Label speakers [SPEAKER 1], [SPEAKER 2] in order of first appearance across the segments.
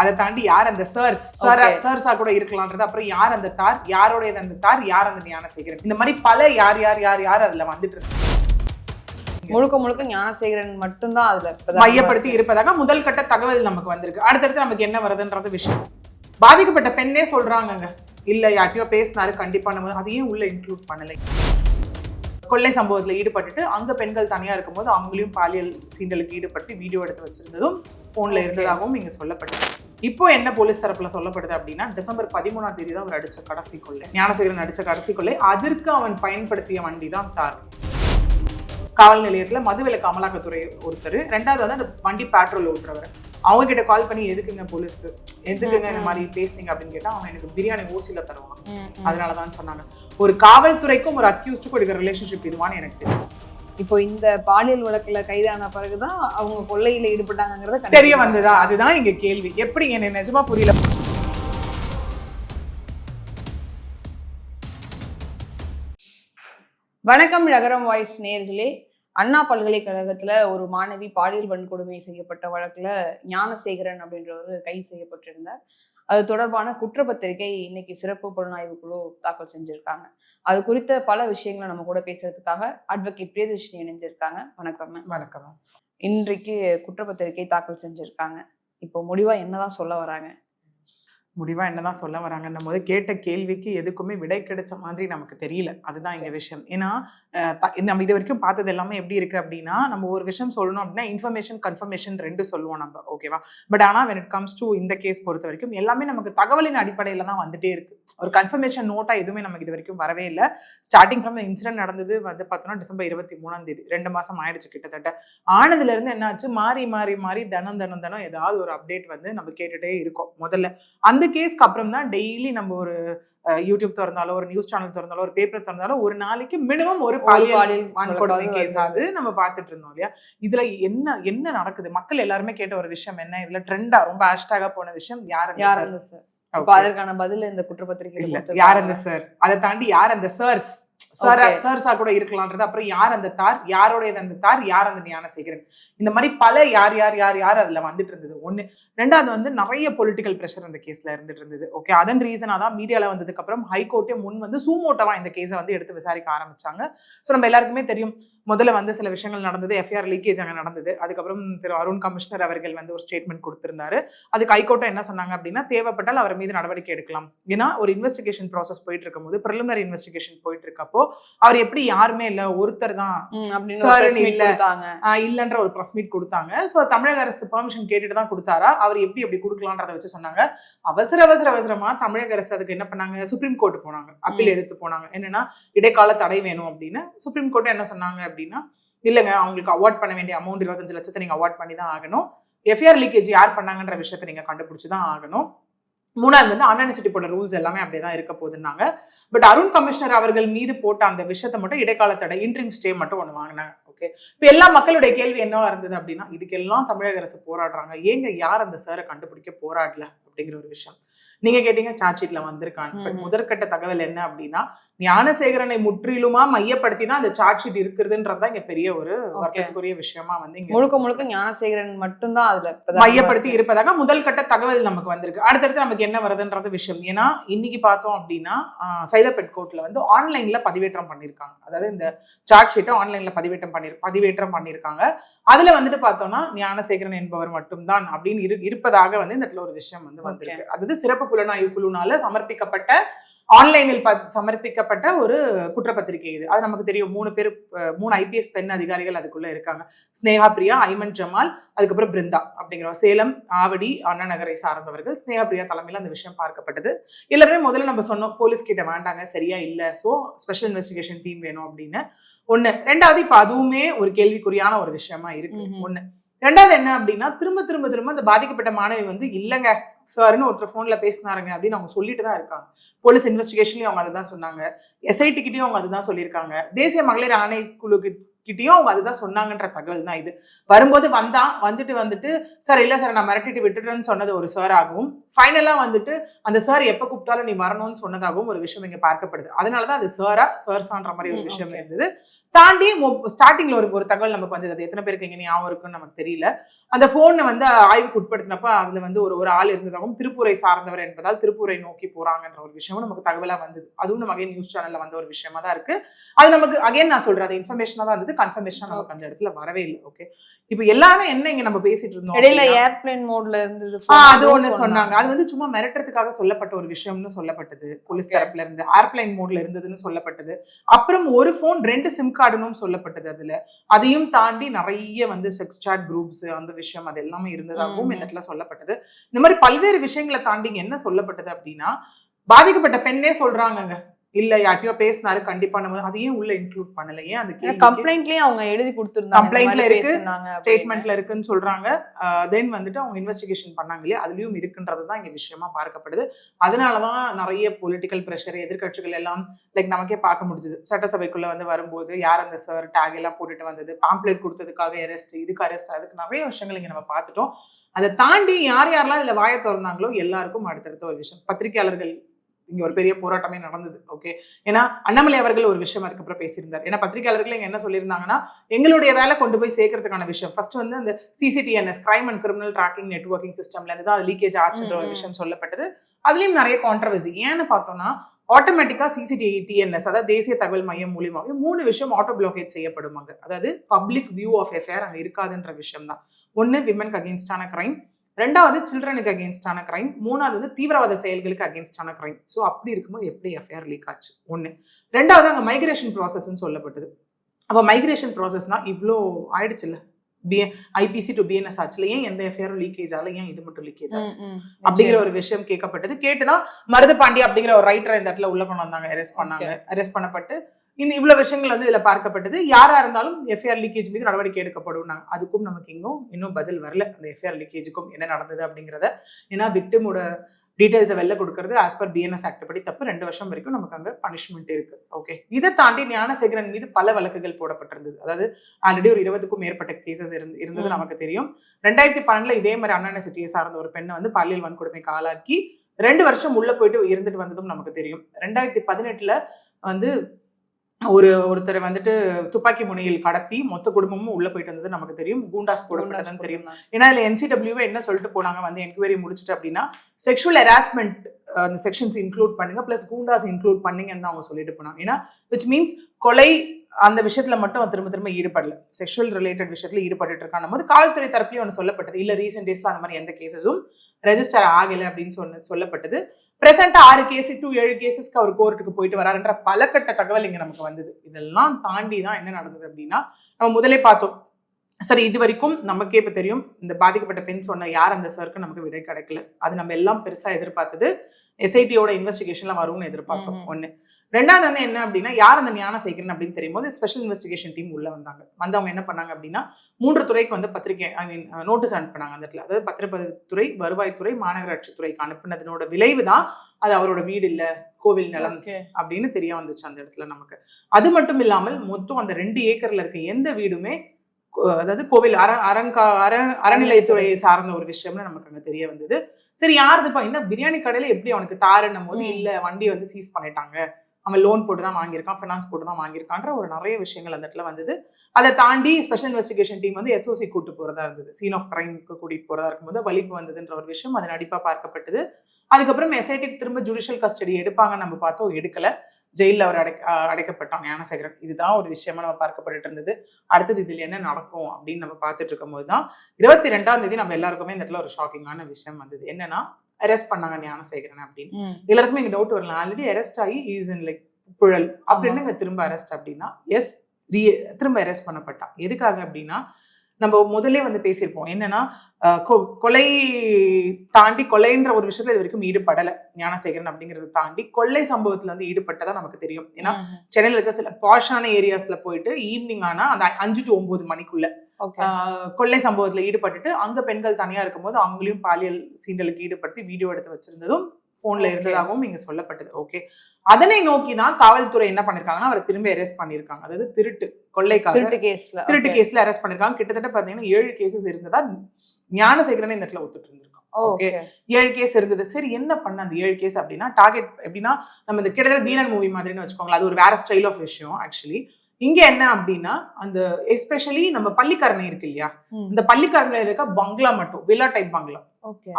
[SPEAKER 1] அதை தாண்டி யார் அந்த சார். சர்ஸா கூட இருக்கலாம்ன்றது அப்புறம் யார் அந்த தார்? யாரோடையது அந்த தார்? யார் அந்த ஞானசேகரன்? இந்த மாதிரி பல யார் யார் யார் யார் அதுல வந்துட்டு இருக்கு.
[SPEAKER 2] முழுக்க முழுக்க ஞானசேகரன் மட்டும்தான் அதுல
[SPEAKER 1] மையப்படுத்தி இருப்பதாக முதல் கட்ட தகவல் நமக்கு வந்திருக்கு. அடுத்தடுத்து நமக்கு என்ன வருதுன்றது விஷயம். பாதிக்கப்பட்ட பெண்ணே சொல்றாங்கங்க. இல்ல யார்ட்டையோ பேசினாரு கண்டிப்பா நம்ம அதையும் உள்ள இன்க்ளூட் பண்ணலை. கொள்ளை சம்பவத்துல ஈடுபட்டுட்டு அங்க பெண்கள் தனியா இருக்கும்போது அவங்களையும் பாலியல் சீண்டலுக்கு ஈடுபடுத்தி வீடியோ எடுத்து வச்சிருந்ததும் போன்ல
[SPEAKER 2] Okay.
[SPEAKER 1] இருந்ததாகவும் இங்க சொல்லப்படுது. இப்போ என்ன போலீஸ் தரப்புல சொல்லப்படுது அப்படின்னா டிசம்பர் பதிமூணாம் தேதி தான் அவர் அடிச்ச கடைசி கொள்ளை. ஞானசேகரன் அடிச்ச கடைசி கொள்ளை. அதற்கு அவன் பயன்படுத்திய வண்டி தான் தார். காவல் நிலையத்துல மதுவிலக்கு அமலாக்கத்துறை ஒருத்தர். ரெண்டாவது வந்து அந்த வண்டி பேட்ரோல் ஓட்டுறவர். அவங்க கிட்ட கால் பண்ணி எதுக்குங்க போலீஸ்க்கு எதுக்குங்க இந்த மாதிரி பேசுனீங்க அப்படின்னு கேட்டா அவன் எனக்கு பிரியாணி
[SPEAKER 2] ம், ம்.
[SPEAKER 1] அதனாலதான் சொன்னாங்க. ஒரு காவல்துறைக்கும் ஒரு அக்யூஸ்டுக்கும் இருக்கிற ரிலேஷன்ஷிப் இதுவான்னு எனக்கு தெரியும்.
[SPEAKER 2] இப்போ இந்த பாலியல் வழக்குல கைதான பிறகுதான் அவங்க கொள்ளையில ஈடுபட்டாங்கிறத
[SPEAKER 1] தெரிய வந்ததா? அதுதான் இங்க கேள்வி. எப்படி எனக்கு நிஜமா புரியல?
[SPEAKER 2] வணக்கம் நகரம் வாய்ஸ் நேர்களே. அண்ணா பல்கலைக்கழகத்துல ஒரு மாணவி பாலியல் வன்கொடுமை செய்யப்பட்ட வழக்குல ஞானசேகரன் அப்படின்றவர் கைது செய்யப்பட்டிருந்தார். அது தொடர்பான குற்றப்பத்திரிகை இன்னைக்கு சிறப்பு புலனாய்வு குழு தாக்கல் செஞ்சிருக்காங்க. அது குறித்த பல விஷயங்களை நம்ம கூட பேசுறதுக்காக அட்வொகேட் பிரியதர்ஷினி இணைஞ்சிருக்காங்க. வணக்கம்.
[SPEAKER 1] வணக்கம்
[SPEAKER 2] இன்றைக்கு குற்றப்பத்திரிகை தாக்கல் செஞ்சிருக்காங்க. இப்போ முடிவா என்னதான் சொல்ல வராங்க?
[SPEAKER 1] முடிவாக என்னதான் சொல்ல வராங்கன்னும் போது கேட்ட கேள்விக்கு எதுக்குமே விடை கிடைச்ச மாதிரி நமக்கு தெரியல. அதுதான் எங்கள் விஷயம். ஏன்னா நம்ம இது வரைக்கும் பார்த்தது எல்லாமே எப்படி இருக்கு அப்படின்னா நம்ம ஒரு விஷயம் சொல்லணும் அப்படின்னா இன்ஃபர்மேஷன் கன்ஃபர்மேஷன் ரெண்டு சொல்லுவோம் நம்ம. ஓகேவா பட் ஆனால் வென் இட் கம்ஸ் டு இந்த கேஸ் பொறுத்த வரைக்கும் எல்லாமே நமக்கு தகவலின் அடிப்படையில தான் வந்துட்டே இருக்கு. ஒரு கன்ஃபர்மேஷன் நோட்டா எதுவுமே நமக்கு இது வரைக்கும் வரவே இல்லை. ஸ்டார்டிங் ஃப்ரம் இன்சிடென்ட் நடந்தது வந்து பார்த்தோம்னா டிசம்பர் இருபத்தி மூணாம் தேதி ரெண்டு மாசம் ஆயிடுச்சு கிட்டத்தட்ட. ஆனதுல இருந்து என்னாச்சு? மாறி மாறி மாறி தனம் தனம் தனம் ஏதாவது ஒரு அப்டேட் வந்து நம்ம கேட்டுட்டே இருக்கோம் முதல்ல. அந்த கேஸ்க்கு அப்புறம் தான் டெய்லி நம்ம ஒரு யூடியூப் திறந்தாலோ ஒரு நியூஸ் சேனல் திறந்தாலோ ஒரு பேப்பர் திறந்தாலோ ஒரு நாளைக்கு மினிமம் ஒரு பாலியல் வன்கொடுமை கேஸ். அது நம்ம பார்த்துட்டு இருந்தோம் இல்லையா? இதுல என்ன என்ன நடக்குது? மக்கள் எல்லாருமே கேட்ட ஒரு விஷயம் என்ன? இதுல ட்ரெண்டா ரொம்ப ஹேஷ்டாகா போன விஷயம் யார்
[SPEAKER 2] யார் சார். அதற்கான பதில் இந்த குற்றப்பத்திரிகை
[SPEAKER 1] யார் அந்த சார் அதை தாண்டி யார் அந்த சர்ஸ் சார்
[SPEAKER 2] Okay.
[SPEAKER 1] சர்ஸா கூட இருக்கலாம்ன்றது. அப்புறம் யார் அந்த தார்? யாரோடையது அந்த தார்? யார் அந்த ஞானசேகரன்? இந்த மாதிரி பல யார் யார் யார் யார் அதுல வந்துட்டு இருந்தது. ஒண்ணு. ரெண்டாவது வந்து நிறைய பொலிட்டிக்கல் ப்ரெஷர் அந்த கேஸ்ல இருந்துட்டு இருந்தது. ஓகே அதன் ரீசனா தான் மீடியால வந்ததுக்கு அப்புறம் ஹைகோர்ட்டே முன் வந்து சூமோட்டவா இந்த கேஸை வந்து எடுத்து விசாரிக்க ஆரம்பிச்சாங்க. ஸோ நம்ம எல்லாருக்குமே தெரியும் முதல்ல வந்து சில விஷயங்கள் நடந்தது எஃப்ஐஆர் லீக்கேஜ் அங்கே நடந்தது. அதுக்கப்புறம் திரு அருண் கமிஷனர் அவர்கள் வந்து ஒரு ஸ்டேட்மெண்ட் கொடுத்திருந்தாரு. அதுக்கு ஹைகோர்ட்டும் என்ன சொன்னாங்க அப்படின்னா தேவைப்பட்டால் அவர் மீது நடவடிக்கை எடுக்கலாம். ஏன்னா ஒரு இன்வெஸ்டிகேஷன் ப்ராசஸ் போயிட்டு இருக்கும்போது ப்ரிலிமினரி இன்வெஸ்டிகேஷன் போயிட்டு இருக்கப்போ அவர் எப்படி யாருமே இல்ல ஒருத்தர் தான் இல்ல. இல்லன்ற ஒரு ப்ரெஸ் மீட் கொடுத்தாங்க. ஸோ தமிழக அரசு பெர்மிஷன் கேட்டுட்டு தான் கொடுத்தாரா? அவர் எப்படி எப்படி கொடுக்கலான்றத வச்சு சொன்னாங்க. அவசர அவசர அவசரமா தமிழக அரசு அதுக்கு என்ன பண்ணாங்க? சுப்ரீம் கோர்ட் போனாங்க. அப்பீல். எதிர்த்து போனாங்க. என்னன்னா இடைக்கால தடை வேணும் அப்படின்னு சுப்ரீம் கோர்ட் என்ன சொன்னாங்க அப்படின்னா இல்லைங்க அவங்களுக்கு அவார்ட் பண்ண வேண்டிய அமௌண்ட் இருபத்தஞ்சு லட்சத்தை நீங்க அவார்ட் பண்ணி தான் ஆகணும். எஃப்ஐஆர் லீக்கேஜ் யார் பண்ணாங்கன்ற விஷயத்தை நீங்க கண்டுபிடிச்சி தான் ஆகணும். மூணாவது வந்து அன்அனிசிட்டி போட்ட ரூல்ஸ் எல்லாமே அப்படியே தான் இருக்க போகுதுன்னாங்க. பட் அருண் கமிஷனர் அவர்கள் மீது போட்ட அந்த விஷயத்தை மட்டும் இடைக்கால தடை இன்ட்ரிம் ஸ்டே மட்டும் ஒன்று வாங்கினாங்க. ஓகே இப்போ எல்லா மக்களுடைய கேள்வி என்னவா இருந்தது அப்படின்னா இதுக்கெல்லாம் தமிழக அரசு போராடுறாங்க. ஏங்க யார் அந்த சாரை கண்டுபிடிக்க போராடல அப்படிங்கிற ஒரு விஷயம். நீங்க கேட்டீங்க சார்ஜ் ஷீட்ல பட்
[SPEAKER 2] ம்ம்.
[SPEAKER 1] முதற்கட்ட தகவல் என்ன அப்படின்னா ஞானசேகரனை முற்றிலுமா மையப்படுத்தி தான் அந்த சார்ஜ் ஷீட் இருக்குதுன்றது தான் இங்க பெரிய ஒரு வருத்தத்துக்குரிய விஷயமா வந்து இங்க
[SPEAKER 2] முழுக்க முழுக்க ஞானசேகரன் மட்டும்தான் அதுல
[SPEAKER 1] மையப்படுத்தி. இருப்பதாக முதல் கட்ட தகவல் நமக்கு வந்திருக்கு. அடுத்தடுத்து நமக்கு என்ன வருதுன்றது விஷயம். ஏன்னா இன்னைக்கு பார்த்தோம் அப்படின்னா சைதாப்பேட் கோர்ட்ல வந்து ஆன்லைன்ல பதிவேற்றம் பண்ணியிருக்காங்க அதாவது இந்த சார்ட் ஷீட்டை ஆன்லைன்ல பதிவேற்றம் பண்ணி பதிவேற்றம் பண்ணியிருக்காங்க அதுல வந்துட்டு பார்த்தோம்னா ஞானசேகரன் என்பவர் மட்டும்தான் அப்படின்னு இரு இருப்பதாக வந்து இந்த இடத்துல ஒரு விஷயம் வந்து வந்திருக்கு. அதாவது சிறப்பு புலனாய்வு குழுனால சமர்ப்பிக்கப்பட்ட ஆன்லைனில் ப சமர்ப்பிக்கப்பட்ட ஒரு குற்றப்பத்திரிகை இது. அது நமக்கு தெரியும். மூணு பேர் மூணு ஐபிஎஸ் பெண் அதிகாரிகள் அதுக்குள்ள இருக்காங்க. ஸ்னேகா பிரியா ஐமன் ஜமால் அதுக்கப்புறம் பிருந்தா அப்படிங்கிற சேலம் ஆவடி அண்ணா நகரை சார்ந்தவர்கள். ஸ்னேகா பிரியா தலைமையில் அந்த விஷயம் பார்க்கப்பட்டது. எல்லாருமே முதல்ல நம்ம சொன்னோம் போலீஸ் கிட்ட வேண்டாங்க சரியா இல்லை. ஸோ ஸ்பெஷல் இன்வெஸ்டிகேஷன் டீம் வேணும் அப்படின்னு. ஒண்ணு. ரெண்டாவது இப்ப அதுவுமே ஒரு கேள்விக்குறியான ஒரு விஷயமா இருக்கு. ஒண்ணு. ரெண்டாவது என்ன அப்படின்னா திரும்ப திரும்ப திரும்ப அந்த பாதிக்கப்பட்ட மாணவி வந்து இல்லைங்க சார்னு ஒருத்தர் ஃபோன்ல பேசினாருங்க அப்படின்னு அவங்க சொல்லிட்டு தான் இருக்காங்க. போலீஸ் இன்வெஸ்டிகேஷன்லயும் அவங்க அதுதான் சொன்னாங்க. எஸ்ஐடி கிட்டயும் அவங்க அதுதான் சொல்லியிருக்காங்க. தேசிய மகளிர் ஆணைக்குழு கிட்டயும் அவங்க அதுதான் சொன்னாங்கன்ற தகவல் தான் இது. வரும்போது வந்தான் வந்துட்டு வந்துட்டு சார் இல்ல சார் நான் மிரட்டிட்டு விட்டுட்டேன்னு சொன்னது ஒரு சார் ஆகவும் ஃபைனலா வந்துட்டு அந்த சார் எப்ப கூப்பிட்டாலும் நீ வரணும்னு சொன்னதாகவும் ஒரு விஷயம் இங்க பார்க்கப்படுது. அதனாலதான் அது சாரா சார்ஸான்ற மாதிரி ஒரு விஷயம். இருந்தது. தாண்டி ஸ்டார்டிங்ல ஒரு ஒரு தகவல் நமக்கு வந்தது. அது எத்தனை பேருக்கு இங்க ஞாபகம் இருக்குன்னு நமக்கு தெரியல. அந்த போனை வந்து ஆய்வுக்கு உட்படுத்தினப்ப அதுல வந்து ஒரு ஒரு ஆள் இருந்ததாகவும் திருப்பூரை சார்ந்தவர் என்பதால் திருப்பூரை நோக்கி போறாங்கன்ற ஒரு விஷயமும் நமக்கு தகவலா வந்தது. அதுவும் நம்ம அகைன் நியூஸ் சேனல்ல வந்த ஒரு விஷயமா தான் இருக்கு. அது நமக்கு அகைன் நான் சொல்றேன் அது இன்ஃபர்மேஷனா தான் இருந்தது. கன்ஃபர்மேஷன் நமக்கு அந்த இடத்துல வரவே இல்லை. ஓகே இப்போ எல்லாமே என்ன இங்க நம்ம பேசிட்டு இருந்தோம்
[SPEAKER 2] இடையில ஏர்பிளேன் மோட்ல இருந்தது
[SPEAKER 1] அது ஒண்ணு சொன்னாங்க. அது வந்து சும்மா மிரட்டுறதுக்காக சொல்லப்பட்ட ஒரு விஷயம்னு சொல்லப்பட்டது. போலீஸ். தரப்புல இருந்து ஏர்பிளைன் மோட்ல இருந்ததுன்னு சொல்லப்பட்டது. அப்புறம் ஒரு ஃபோன் ரெண்டு சிம் கார்டுன்னு சொல்லப்பட்டது அதுல. அதையும் தாண்டி நிறைய வந்து செக்ஸ் சாட் குரூப்ஸ் அந்த விஷயம் அது எல்லாமே இருந்ததாகவும். இந்த இடத்துல சொல்லப்பட்டது இந்த மாதிரி பல்வேறு விஷயங்களை தாண்டி என்ன சொல்லப்பட்டது அப்படின்னா பாதிக்கப்பட்ட பெண்ணே சொல்றாங்கங்க இல்ல யார்ட்டையோ பேசினாரு கண்டிப்பா நம்ம அதையும் உள்ள இன்க்ளூட் பண்ணல. ஏன் கேள்விக்கு-
[SPEAKER 2] கம்ப்ளைண்ட்லயே அவங்க எழுதி கொடுத்திருந்தாங்க
[SPEAKER 1] Complaintல இருக்கு,
[SPEAKER 2] ஸ்டேட்மெண்ட்ல
[SPEAKER 1] இருக்குன்னு சொல்றாங்க. தென் வந்துட்டு அவங்க இன்வெஸ்டிகேஷன் பண்ணாங்க இல்லையா? அதுலயும் இருக்குன்றது தான் இங்க விஷயமா பார்க்கப்படுது. அதனாலதான் நிறைய பொலிட்டிக்கல் ப்ரெஷர் எதிர்க்கட்சிகள் எல்லாம் லைக் நமக்கே பார்க்க முடிஞ்சது. சட்டசபைக்குள்ள வந்து வரும்போது யார் அந்த சார் டேக் எல்லாம் போட்டுட்டு வந்தது? பாம்ப்ளேட் கொடுத்ததுக்காக அரெஸ்ட் இதுக்கு அரெஸ்ட் அதுக்கு நிறைய விஷயங்கள் இங்க நம்ம பார்த்துட்டோம். அதை தாண்டி யார் யாரெல்லாம் இதுல வாயை திறந்தாங்களோ எல்லாருக்கும் அடுத்தடுத்த ஒரு விஷயம். பத்திரிகையாளர்கள் இங்க ஒரு பெரிய போராட்டமே நடந்தது ஓகே ஏன்னா அண்ணாமலை அவர்கள் ஒரு விஷயம் அதுக்கப்புறம் பேசியிருந்தார். ஏன்னா பத்திரிகையாளர்கள் இங்க என்ன சொல்லியிருந்தாங்கன்னா எங்களுடைய வேலை கொண்டு போய் சேர்க்கறதுக்கான விஷயம். ஃபர்ஸ்ட் வந்து அந்த CCTNS crime and criminal tracking networking சிஸ்டம்ல இருந்து தான் லீக்கேஜ் ஆச்சுன்ற ஒரு. விஷயம் சொல்லப்பட்டது. அதுலயும் நிறைய கான்ட்ரவர்சி ஏன்னு பார்த்தோம்னா ஆட்டோமேட்டிக்கா சிசிடிஎன்எஸ் அதாவது தேசிய தகவல் மையம் மூலியமாவே மூணு விஷயம் ஆட்டோ பிளாக்கேட் செய்யப்படுமாங்க. அதாவது பப்ளிக் வியூ ஆஃப் எஃபேர் அங்க இருக்காதுன்ற விஷயம் தான். ஒன்னு விமனுக்கு அகேன்ஸ்டான கிரைம் ரெண்டாவது சில்ட்ரனுக்கு அகேன்ஸ்டான கிரைம் மூணாவது தீவிரவாத செயல்களுக்கு அகேன்ஸ்டான கிரைம் ஸோ அப்படி இருக்கும்போது எப்படி எஃப்ஐஆர் லீக் ஆச்சு? ஒன்று ரெண்டாவது அங்கே மைக்ரேஷன் ப்ராசஸ்ன்னு சொல்லப்பட்டது. அப்போ மைக்ரேஷன் ப்ராசஸ்னா இவ்வளோ ஆயிடுச்சுல்ல? பி ஐபிசி டு பிஎன்எஸ் ஆச்சுல ஏன் எந்த எஃப்ஐஆரும் லீக்கேஜ் ஆகல ஏன் இது மட்டும் லீக்கேஜ் ஆச்சு? அப்படிங்கிற ஒரு விஷயம் கேட்கப்பட்டது. கேட்டுதான் மருது பாண்டி அப்படிங்கிற ஒரு ரைட்டரை இந்த இடத்துல உள்ள கொண்டு வந்தாங்க. அரெஸ்ட் பண்ணாங்க. அரெஸ்ட் பண்ணப்பட்டு இந்த இவ்வளவு விஷயங்கள் வந்து இதுல பார்க்கப்பட்டது. யாரா இருந்தாலும் எஃப்ஐஆர் லீக்கேஜ் மீது நடவடிக்கை எடுக்கப்படும். அதுக்கும் நமக்கு இன்னும் இன்னும் பதில் வரல. அந்த எஃப்ஐஆர் லீக்கேஜுக்கும் என்ன நடந்தது அப்படிங்கிறத. ஏன்னா விக்டிமோட டீடைல்ஸை வெளில கொடுக்கறது ஆஸ் பர் பிஎன்எஸ் ஆக்ட் படி தப்பு. ரெண்டு வருஷம் வரைக்கும் நமக்கு அங்க பனிஷ்மெண்ட் இருக்கு. ஓகே இதை தாண்டி ஞானசேகரன் மீது பல வழக்குகள் போடப்பட்டிருந்தது. அதாவது ஆல்ரெடி ஒரு இருபதுக்கும் மேற்பட்ட கேசஸ் இருந்து இருந்தது. நமக்கு தெரியும். ரெண்டாயிரத்தி பன்னெண்டுல இதே மாதிரி அண்ணா சிட்டியை சார்ந்த ஒரு பெண்ணை வந்து பாலியல் வன்கொடுமைக்கு ஆளாக்கி ரெண்டு வருஷம் உள்ள போயிட்டு இருந்துட்டு வந்ததும் நமக்கு தெரியும். ரெண்டாயிரத்தி பதினெட்டுல வந்து ஒரு ஒருத்தர் வந்துட்டு துப்பாக்கி முனையில் கடத்தி மொத்த குடும்பமும் உள்ள போயிட்டு வந்தது நமக்கு தெரியும். கூண்டாஸ் போடப்பட்டதுன்னு தெரியும். ஏன்னா இதுல என்சிடபிள்யூவே என்ன சொல்லிட்டு போனாங்க வந்து என்கொயரி முடிச்சுட்டு அப்படின்னா செக்ஷுவல் ஹெராஸ்மெண்ட் அந்த செக்ஷன்ஸ் இன்க்ளூட் பண்ணுங்க பிளஸ் கூண்டாஸ் இன்க்ளூட் பண்ணீங்கன்னு தான் அவங்க சொல்லிட்டு போனாங்க. ஏன்னா விச் மீன்ஸ் கொலை அந்த விஷயத்துல மட்டும் திரும்ப திரும்ப ஈடுபடல. செக்ஷுவல் ரிலேட்டட் விஷயத்துல ஈடுபட்டு இருக்கான். போது காவல்துறை தரப்புலயும் ஒன்று சொல்லப்பட்டது. இல்ல ரீசெண்ட் டேஸ்ல அந்த மாதிரி எந்த கேசஸும் ரெஜிஸ்டர் ஆகல அப்படின்னு சொன்ன சொல்லப்பட்டது. பிரசண்டா ஆறு கேஸ் டு ஏழு கேசஸ்க்கு அவர் கோர்ட்டுக்கு போயிட்டு வராருன்ற பலகட்ட தகவல் இங்க நமக்கு வந்தது. இதெல்லாம் தாண்டி தான் என்ன நடந்தது அப்படின்னா நம்ம முதலே பார்த்தோம். சரி இது வரைக்கும் நமக்கே இப்ப தெரியும் இந்த பாதிக்கப்பட்ட பெண் சொன்ன யார் அந்த சருக்கு நமக்கு விடை கிடைக்கல. அது நம்ம எல்லாம் பெருசா எதிர்பார்த்தது எஸ்ஐடியோட இன்வெஸ்டிகேஷன்ல வரும்னு எதிர்பார்த்தோம்.
[SPEAKER 2] ம்ம்.
[SPEAKER 1] ரெண்டாவது வந்து என்ன அப்படின்னா யார் அந்த ஞான சேகரன் அப்படின்னு தெரியும் போது ஸ்பெஷல் இன்வெஸ்டிகேஷன் டீம் உள்ள வந்தாங்க. வந்தவங்க என்ன பண்ணாங்க அப்படின்னா மூன்று துறைக்கு வந்து பத்திரிகை ஐ மீன் நோட்டீஸ் அனுப்புனாங்க அந்த இடத்துல. அதாவது பத்திரப்பதிவுத்துறை வருவாய்த்துறை மாநகராட்சி துறைக்கு அனுப்புனதனோட விளைவு தான் அது அவரோட வீடு இல்ல கோவில் நிலம் அப்படின்னு தெரிய வந்துச்சு அந்த இடத்துல நமக்கு. அது மட்டும் இல்லாமல் மொத்தம் அந்த ரெண்டு ஏக்கர்ல இருக்க எந்த வீடுமே அதாவது கோவில் அர அரங்கா அர அறநிலையத்துறையை சார்ந்த ஒரு விஷயம்னு நமக்கு அங்க தெரிய வந்தது. சரி யாருதுப்பா என்ன பிரியாணி கடையில எப்படி அவனுக்கு தாருன்னும் போது. இல்ல வண்டி வந்து சீஸ் பண்ணிட்டாங்க? அவன் லோன் போட்டு தான் வாங்கியிருக்கான் ஃபினான்ஸ் போட்டு தான் வாங்கியிருக்கான்ற ஒரு நிறைய விஷயங்கள் அந்த இடத்துல வந்தது. அதை தாண்டி ஸ்பெஷல் இன்வெஸ்டிகேஷன் டீம் வந்து எஸ்ஓசி கூட்டு போறதா இருந்தது. சீன் ஆஃப் கிரைம்க்கு கூட்டிகிட்டு போகிறதா இருக்கும்போது வலிப்பு வந்ததுன்ற ஒரு விஷயம் அது நடிப்பாக பார்க்கப்பட்டது. அதுக்கப்புறம் எஸ்ஐடிக்கு திரும்ப ஜுடிஷியல் கஸ்டடி எடுப்பாங்க நம்ம பார்த்தோம் எடுக்கல. ஜெயிலில் அவர் அடை அஹ் அடைக்கப்பட்டான் ஞானசேகரன். இதுதான் ஒரு விஷயமா நம்ம பார்க்கப்பட்டு இருந்தது. அடுத்தது இதில் என்ன நடக்கும் அப்படின்னு நம்ம பார்த்துட்டு இருக்கும்போது தான் இருபத்தி ரெண்டாம் தேதி நம்ம எல்லாருக்குமே இந்த இடத்துல ஒரு ஷாக்கிங்கான விஷயம் வந்தது. என்னன்னா அரெஸ்ட் பண்ணாங்க ஞானசேகரன் அப்படின்னு. எல்லாருக்குமே இங்க டவுட் வரலாம் ஆல்ரெடி அரெஸ்ட் ஆகி இஸ் இன் லைக் புழல். அப்படின்னு இங்க திரும்ப அரெஸ்ட் அப்படின்னா எஸ் திரும்ப அரெஸ்ட் பண்ணப்பட்டான். எதுக்காக அப்படின்னா நம்ம முதல்ல வந்து பேசியிருப்போம். என்னன்னா கொலை தாண்டி கொலைன்ற ஒரு விஷயத்துல இது வரைக்கும் ஈடுபடல. ஞானசேகரன் அப்படிங்கறத தாண்டி கொள்ளை சம்பவத்துல வந்து ஈடுபட்டதா நமக்கு தெரியும். ஏன்னா சென்னையில இருக்க சில பாஷான ஏரியாஸ்ல போயிட்டு ஈவினிங் ஆனா அந்த அஞ்சு டு ஒன்பது மணிக்குள்ள கொள்ளை சம்பவத்துல ஈடுபட்டுட்டு அங்க பெண்கள் தனியா இருக்கும்போது அவங்களையும் பாலியல் சீண்டலுக்கு ஈடுபடுத்தி வீடியோ எடுத்து வச்சிருந்ததும் போன்ல
[SPEAKER 2] Okay.
[SPEAKER 1] இருந்ததாகவும் இங்க சொல்லப்பட்டது. ஓகே. அதனை நோக்கி தான் காவல்துறை என்ன பண்ணிருக்காங்கன்னா அவரை திரும்ப அரெஸ்ட் பண்ணிருக்காங்க. அதாவது திருட்டு கொள்ளைக்காக
[SPEAKER 2] திருட்டு கேஸ்ல
[SPEAKER 1] திருட்டு கேஸ்ல அரெஸ்ட் பண்ணிருக்காங்க. கிட்டத்தட்ட பாத்தீங்கன்னா ஏழு கேசஸ் இருந்ததா ஞானசேகரனே இந்த இடத்துல ஒத்துட்டு இருந்திருக்கான்
[SPEAKER 2] ஓகே.
[SPEAKER 1] ஏழு கேஸ் இருந்தது. சரி என்ன பண்ண அந்த ஏழு கேஸ் அப்படின்னா டார்கெட் எப்படின்னா நம்ம இந்த கிட்டத்தட்ட தீரன் மூவி மாதிரின்னு வச்சுக்கோங்களேன் அது ஒரு வேற ஸ்டைல் ஆஃப் விஷயம் ஆக்சுவலி இங்க என்ன அப்படின்னா அந்த எஸ்பெஷலி நம்ம பள்ளிக்கரணை இருக்கு இல்லையா. இந்த பள்ளிக்கரணையில இருக்க பங்களா மட்டும் வில்லா டைப் பங்களா.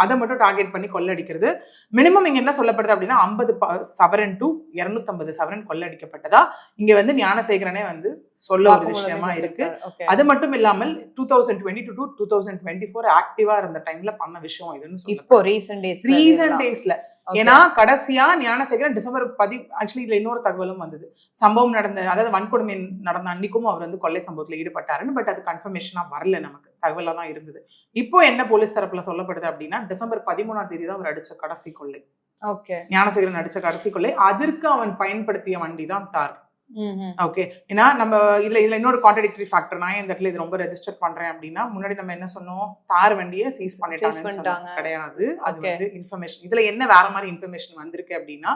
[SPEAKER 1] அதை மட்டும் டார்கெட் பண்ணி கொள்ளடிக்கிறது. மினிமம் இங்க என்ன சொல்லப்படுது அப்படின்னா ஐம்பது சவரன் டு இருநூத்தம்பது சவரன் கொள்ளடிக்கப்பட்டதா இங்க வந்து ஞானசேகரனே வந்து சொல்ல ஒரு விஷயமா இருக்கு. அது மட்டும் இல்லாமல் two thousand twenty two two thousand twenty four ஆக்டிவா இருந்த டைம்ல பண்ண விஷயம் இதுன்னு
[SPEAKER 2] இப்போ ரீசன்ட் டேஸ்
[SPEAKER 1] ரீசன்ட் டேஸ்ல ஏன்னா கடைசியா ஞானசேகரன் டிசம்பர் பதி ஆக்சுவலி இதுல இன்னொரு தகவலும் வந்தது. சம்பவம் நடந்த அதாவது வன்கொடுமை நடந்த அன்னைக்கும் அவர் வந்து கொள்ளை சம்பவத்துல ஈடுபட்டாருன்னு பட் அது கன்ஃபர்மேஷனா வரல நமக்கு. தகவலா தான் இருந்தது. இப்போ என்ன போலீஸ் தரப்புல சொல்லப்படுது அப்படின்னா டிசம்பர் பதிமூணாம் தேதி தான் அவர் அடிச்ச கடைசி கொள்ளை.
[SPEAKER 2] ஓகே
[SPEAKER 1] ஞானசேகரன் அடிச்ச கடைசி கொள்ளை. அதற்கு அவன் பயன்படுத்திய வண்டி தான் தார். ஓகே. ஏன்னா நம்ம இதுல இதுல இன்னொரு கான்ட்ரடிக்டரி ஃபேக்டர் நான் இந்த இடத்துல இது ரொம்ப ரெஜிஸ்டர் பண்றேன் அப்படின்னா முன்னாடி நம்ம என்ன சொன்னோம்? தார் வண்டியை சீஸ்
[SPEAKER 2] பண்ணிட்டாங்க.
[SPEAKER 1] கிடையாது. அது. வந்து இன்ஃபர்மேஷன் இதுல என்ன வேற மாதிரி இன்ஃபர்மேஷன் வந்திருக்கு அப்படின்னா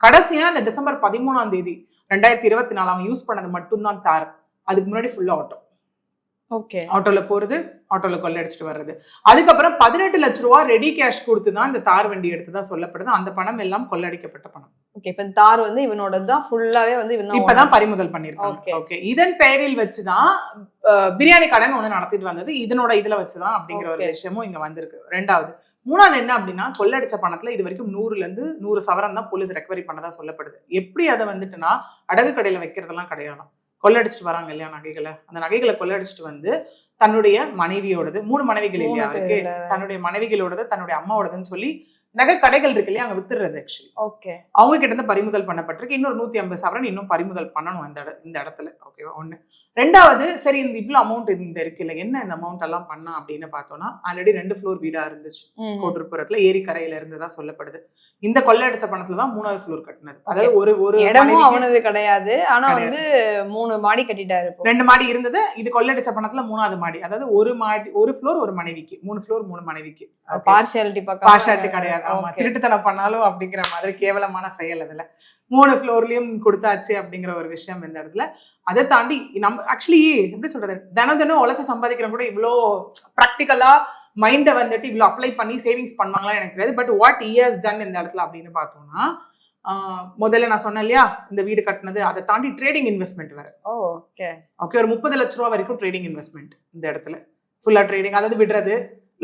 [SPEAKER 1] கடைசியா இந்த டிசம்பர் பதிமூணாம் தேதி ரெண்டாயிரத்தி இருபத்தி நாலு அவன் யூஸ் பண்ணது மட்டும்தான் தார். அதுக்கு முன்னாடி ஃபுல்லா ஆட்டோ
[SPEAKER 2] ஓகே
[SPEAKER 1] ஆட்டோல போறது ஆட்டோல கொள்ளடிச்சிட்டு வர்றது. அதுக்கப்புறம் பதினெட்டு லட்ச ரூபா ரெடி கேஷ் கொடுத்து தான் இந்த தார் வண்டி எடுத்ததா சொல்லப்படுது. அந்த பணம் எல்லாம் கொள்ளடிக்கப்பட்ட பணம்.
[SPEAKER 2] ஓகே இப்ப தார் வந்து இவனோட தான் ஃபுல்லாவே வந்து இவன் தான்
[SPEAKER 1] இப்பதான் பறிமுதல் பண்ணிருக்காங்க. ஓகே இதன் பெயரில் வச்சுதான் பிரியாணி கடன் ஒண்ணு நடத்திட்டு வந்தது. இதனோட இதுல வச்சுதான் அப்படிங்கிற ஒரு. விஷயமும் இங்க வந்திருக்கு. ரெண்டாவது மூணாவது என்ன அப்படின்னா கொள்ளடிச்ச பணத்துல இது வரைக்கும் நூறுல இருந்து நூறு சவரம் தான் போலீஸ் ரெக்கவரி பண்ணதா சொல்லப்படுது. எப்படி அதை வந்துட்டுனா அடகு கடையில வைக்கிறதெல்லாம் கிடையாது. கொள்ளடிச்சிட்டு வராங்க இல்லையா நகைகளை? அந்த நகைகளை கொள்ளடிச்சிட்டு வந்து தன்னுடைய மனைவியோடது மூணு மனைவிகள் இல்லையா அவருக்கு? தன்னுடைய மனைவிகளோடது தன்னுடைய அம்மாவோடதுன்னு சொல்லி நகை கடைகள் இருக்கு இல்லையா அங்க வித்துறது ஆக்சுவலி
[SPEAKER 2] ஓகே.
[SPEAKER 1] அவங்க கிட்ட இருந்து பறிமுதல் பண்ணப்பட்டிருக்கு. இன்னொரு நூத்தி ஐம்பது சவரன் இன்னும் பறிமுதல் பண்ணணும் இந்த இந்த இடத்துல. ஓகேவா? ஒண்ணு. ரெண்டாவது சரி இந்த இவ்வளவு அமௌண்ட் இந்த இருக்கு இல்ல என்ன இந்த அமௌண்ட் எல்லாம் பண்ணா அப்படின்னு பார்த்தோம்னா ஆல்ரெடி ரெண்டு ஃப்ளோர் வீடா இருந்துச்சு. கோட்டுப்புறத்துல ஏரிக்கரையில இருந்ததா சொல்லப்படுது. இந்த கொள்ளையடிச்ச பணத்துல தான் மூணாவது ஃப்ளோர் கட்டினது. அதாவது ஒரு ஒரு
[SPEAKER 2] இடமும் அவனது கிடையாது. ஆனா வந்து மூணு மாடி கட்டிட்டாரு
[SPEAKER 1] ரெண்டு மாடி இருந்தது இது கொள்ளையடிச்ச பணத்துல மூணாவது மாடி. அதாவது ஒரு மாடி ஒரு ஃப்ளோர் ஒரு மனைவிக்கு மூணு ஃப்ளோர் மூணு மனைவிக்கு.
[SPEAKER 2] பார்ஷியாலிட்டி பக்கம்.
[SPEAKER 1] பார்ஷாலிட்டி கிடையாது. ஆமா திருட்டுத்தனம் பண்ணாலும் அப்படிங்கிற மாதிரி கேவலமான செயல் அதுல. மூணு ஃப்ளோர்லயும் கொடுத்தாச்சு அப்படிங்கிற ஒரு விஷயம் இந்த இடத்துல. அதை தாண்டி நம்ம ஆக்சுவலி எப்படி சொல்றது? தினம் தினம் உழைச்சு சம்பாதிக்கிறவங்க கூட இவ்வளோ ப்ராக்டிக்கலா மைண்டை வந்துட்டு இவ்வளோ அப்ளை பண்ணி சேவிங்ஸ் பண்ணுவாங்களா எனக்கு தெரியாது. பட் வாட் இயர்ஸ் டன் இந்த இடத்துல அப்படின்னு பார்த்தோம்னா முதல்ல நான் சொன்னேன் இல்லையா? இந்த வீடு கட்டினது அதை தாண்டி ட்ரேடிங் இன்வெஸ்ட்மெண்ட் வேற.
[SPEAKER 2] ஓகே
[SPEAKER 1] ஓகே ஒரு முப்பது லட்ச ரூபா வரைக்கும் ட்ரேடிங் இன்வெஸ்ட்மெண்ட் இந்த இடத்துல. ஃபுல்லா ட்ரேடிங் அதாவது விடுறது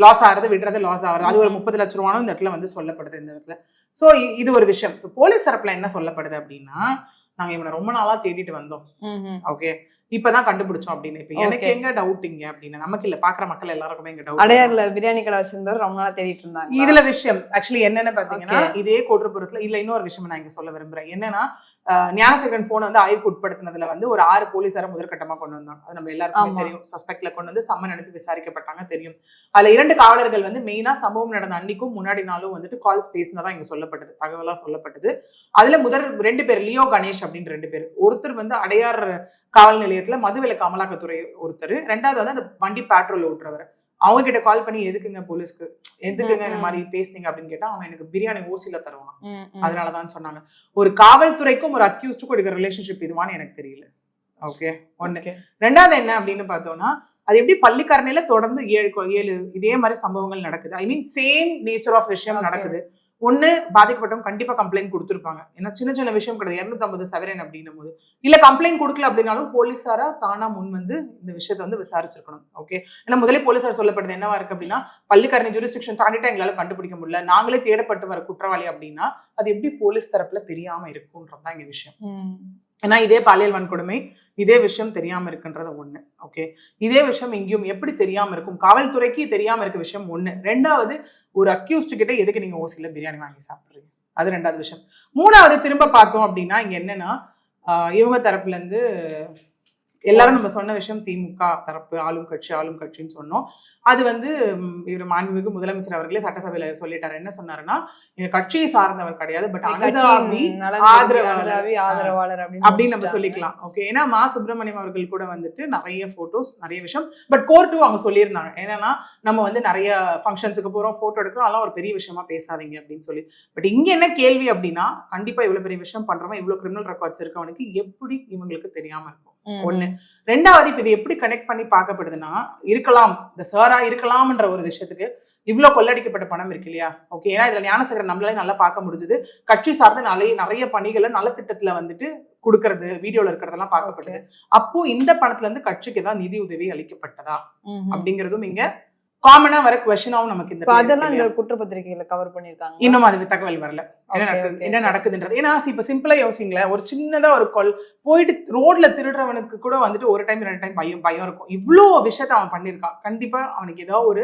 [SPEAKER 1] லாஸ் ஆகிறது விடுறது லாஸ் ஆகிறது. அது ஒரு முப்பது லட்ச ரூபானும் இந்த இடத்துல வந்து சொல்லப்படுது இந்த இடத்துல. ஸோ இது ஒரு விஷயம். இப்போ போலீஸ் தரப்புல என்ன சொல்லப்படுது அப்படின்னா நாங்க இவனை ரொம்ப நாளா தேடிட்டு வந்தோம். ஓகே இப்பதான் கண்டுபிடிச்சோம் அப்படின்னு. இப்ப எனக்கு. எங்க டவுட்டிங்க அப்படின்னு? நமக்கு இல்ல பாக்குற மக்கள் எல்லாருக்குமே எங்க டவுட்
[SPEAKER 2] அடையார்ல பிரியாணி கடை வச்சிருந்தவர் ரொம்ப நாளா தேடிட்டு இருந்தாங்க.
[SPEAKER 1] இதுல விஷயம் ஆக்சுவலி என்னன்னு பாத்தீங்கன்னா. இதே கோட்டுப்புறத்துல இல்ல இன்னொரு விஷயம் நான் இங்க சொல்ல விரும்புறேன். என்னன்னா ஞானசேகரன் போன் வந்து ஆய்வுக்கு உட்படுத்தினதுல வந்து ஒரு ஆறு போலீசார முதற்கட்டமா கொண்டு வந்தாங்க. அது நம்ம எல்லாருக்குமே. தெரியும். சஸ்பெக்ட்ல கொண்டு வந்து சம்மன் அனுப்பி விசாரிக்கப்பட்டாங்க தெரியும். அதுல இரண்டு காவலர்கள் வந்து மெயினா சம்பவம் நடந்த அன்னைக்கும் முன்னாடி நாளும் வந்துட்டு கால்ஸ் பேசினதா இங்க சொல்லப்பட்டது தகவலா சொல்லப்பட்டது. அதுல முதல் ரெண்டு பேர் லியோ கணேஷ் அப்படின்னு ரெண்டு பேர். ஒருத்தர் வந்து அடையார் காவல் நிலையத்துல மதுவிலக்கு அமலாக்கத்துறை ஒருத்தர். ரெண்டாவது வந்து அந்த வண்டி பேட்ரோல் ஓட்டுறவர். அவங்க கிட்ட கால் பண்ணி எதுக்குங்க போலீஸ்க்கு எதுக்குங்க இந்த. மாதிரி பேசுனீங்க அப்படின்னு கேட்டா அவன் எனக்கு பிரியாணி ஓசில தருவான். அதனாலதான் சொன்னாங்க ஒரு காவல்துறைக்கும் ஒரு அக்யூஸ்டுக்கும் இருக்கிற ரிலேஷன்ஷிப் இதுவான்னு எனக்கு தெரியல ஓகே ஒண்ணு. ரெண்டாவது என்ன அப்படின்னு பார்த்தோம்னா அது எப்படி பள்ளிக்கரணையில தொடர்ந்து ஏழு ஏழு இதே மாதிரி சம்பவங்கள் நடக்குது I mean same nature of விஷயம். நடக்குது ஒண்ணு பாதிக்கப்பட்டவங்க கண்டிப்பா கம்ப்ளைண்ட் கொடுத்துருப்பாங்க. ஏன்னா சின்ன சின்ன விஷயம் கிடையாது. இருநூத்தம்பது சவரன் அப்படின்னும் போது இல்ல கம்ப்ளைண்ட் கொடுக்கல அப்படின்னாலும் போலீஸாரா தானா முன் வந்து இந்த விஷயத்தை வந்து விசாரிச்சிருக்கணும். ஓகே ஏன்னா முதலே போலீசார் சொல்லப்படுது என்னவா இருக்கு அப்படின்னா பள்ளிக்கரணை ஜூரிஸ்டிக்ஷன் தாண்டிட்டு எங்களால கண்டுபிடிக்க முடியல. நாங்களே தேடப்பட்டு வர குற்றவாளி அப்படின்னா அது எப்படி போலீஸ் தரப்புல தெரியாம இருக்குன்றதுதான் இங்க விஷயம். ஏன்னா இதே பாலியல் வன்கொடுமை இதே விஷயம் தெரியாம இருக்குன்றது ஒண்ணு. ஓகே இதே விஷயம் இங்கேயும் எப்படி தெரியாம இருக்கும்? காவல்துறைக்கு தெரியாம இருக்க விஷயம் ஒண்ணு. ரெண்டாவது ஒரு அக்யூஸ்ட் கிட்ட எதுக்கு நீங்க ஓசியில பிரியாணி வாங்கி சாப்பிடுறீங்க? அது ரெண்டாவது விஷயம். மூணாவது திரும்ப பார்த்தோம் அப்படின்னா இங்க என்னன்னா இவங்க தரப்புல இருந்து எல்லாரும் நம்ம சொன்ன விஷயம் திமுக தரப்பு ஆளும் கட்சி ஆளும் கட்சின்னு சொன்னோம். அது வந்து இவர் மாண்புமிகு முதலமைச்சர் அவர்களே சட்டசபையில சொல்லிட்டாரு. என்ன சொன்னாருன்னா எங்க கட்சியை சார்ந்தவர் கிடையாது பட் ஆதரவாளர்.
[SPEAKER 2] அப்படின்னு
[SPEAKER 1] நம்ம. சொல்லிக்கலாம். ஓகே ஏன்னா மா. சுப்பிரமணியம் அவர்கள் கூட வந்துட்டு நிறைய போட்டோஸ் நிறைய விஷயம். பட் கோர்ட்டும் அவங்க சொல்லியிருந்தாங்க. என்னன்னா நம்ம வந்து நிறைய ஃபங்க்ஷன்ஸுக்கு போறோம் போட்டோ எடுக்கிறோம் அதெல்லாம் ஒரு பெரிய விஷயமா பேசாதீங்க அப்படின்னு சொல்லி. பட் இங்க என்ன கேள்வி அப்படின்னா கண்டிப்பா இவ்வளவு பெரிய விஷயம் பண்றவன் இவ்வளவு கிரிமினல் ரெக்கார்ட்ஸ் இருக்கவனுக்கு எப்படி இவங்களுக்கு தெரியாம இருக்கும்? ஒண்ணு. ரெண்டாவது இப்ப இது எப்படி கனெக்ட் பண்ணி பார்க்கப்படுதுன்னா இருக்கலாம் இந்த சாரா இருக்கலாம்ன்ற ஒரு விஷயத்துக்கு இவ்வளவு கொள்ளடிக்கப்பட்ட பணம் இருக்கு இல்லையா? ஓகே ஏன்னா இதுல ஞானசேகரன் நம்மளால நல்லா பார்க்க முடிஞ்சது. கட்சி சார்ந்த நிறைய நிறைய பணிகளை நலத்திட்டத்துல வந்துட்டு கொடுக்கறது வீடியோல இருக்கிறதெல்லாம் பார்க்கப்பட்டது அப்போ இந்த பணத்துல இருந்து கட்சிக்கு தான் நிதி உதவி அளிக்கப்பட்டதா. அப்படிங்கிறதும் இங்க காமனா வர கொஸ்டினாவும் நமக்கு இந்த
[SPEAKER 2] அதெல்லாம் இந்த குற்றப்பத்திரிகையில கவர் பண்ணிருக்காங்க.
[SPEAKER 1] இன்னும் அது தகவல் வரல. என்ன நடக்குது என்ன. நடக்குதுன்றது. ஏன்னா இப்ப சிம்பிளா யோசிங்களேன். ஒரு சின்னதா ஒரு கொல் போயிட்டு ரோட்ல திருடுறவனுக்கு கூட வந்துட்டு ஒரு டைம் ரெண்டு டைம் பயம் பயம் இருக்கும். இவ்வளோ விஷயத்த அவன் பண்ணியிருக்கான் கண்டிப்பா அவனுக்கு ஏதோ ஒரு